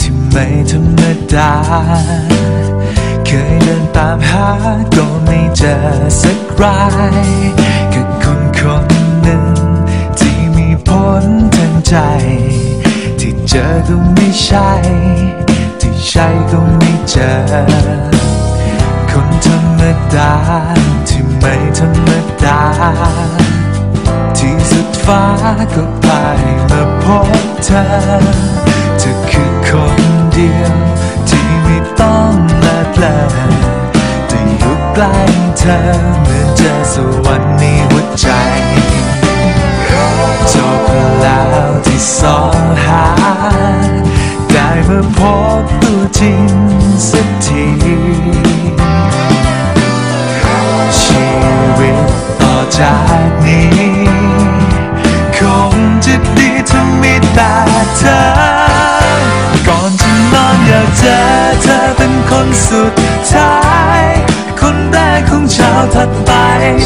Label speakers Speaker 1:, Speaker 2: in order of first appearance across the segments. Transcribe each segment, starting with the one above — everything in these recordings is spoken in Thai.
Speaker 1: ที่ไม่ธรรมดา เคยเดินตามหาก็ไม่เจอสักรายกับคนคนหนึ่ง ที่มีผลทางใจ ที่เจอก็ไม่ใช่ ที่ใช่ก็ไม่เจอ คนธรรมดา ที่ไม่ธรรมดา ที่สุดฟ้าก็ไปมาพบเธอ เธอคือคนเดียว ที่ไม่ต้องลาเพลินแต่อยู่ใกล้เธอเหมือนเจอสวรรค์ในหัวใจ ดท้าย คนแรกของเช้าถัดไป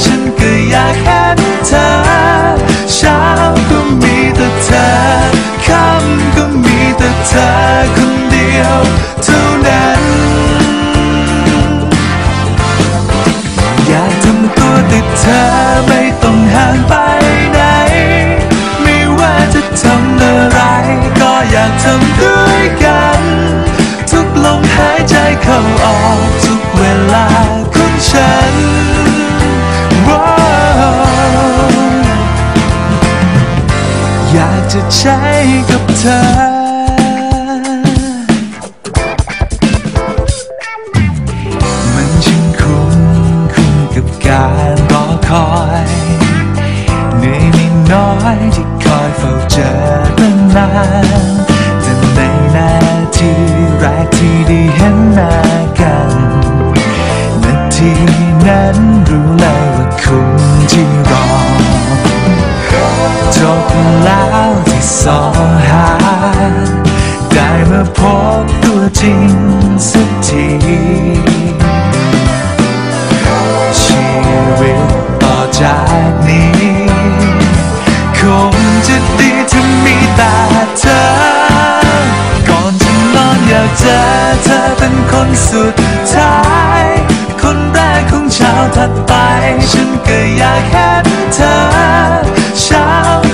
Speaker 1: ฉันก็อยากเห็นเธอ อยากจะใช้กับเธอมันช่างคุ้มคุ้มกับการรอคอยเหนื่อยไม่น้อยที่คอยเฝ้าเจอตั้งนานแต่ใน จบแล้วที่สองหา ได้มาพบตัวจริงสักทีชีวิตต่อจากนี้ คงจะดีถ้ามีแต่เธอ ก่อนจะนอนอยากเจอเธอเป็นคนสุดท้าย คนแรกของเช้าถัดไป ฉันก็อยากเห็นเธอเ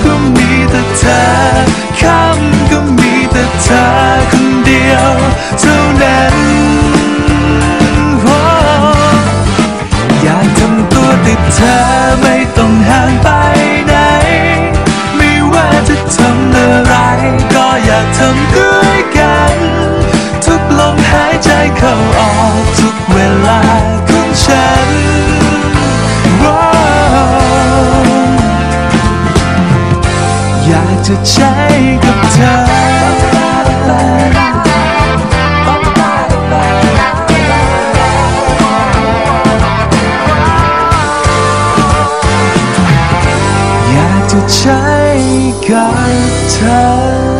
Speaker 1: เท่านั้นอยากทำตัวติดเธอไม่ต้องห่างไปไหน ไม่ว่าจะทำอะไร ก็อยากทำด้วยกัน ทุกลมหายใจเข้าออกทุกเวลาของฉันอยากจะใช้กับเธอ 被感叹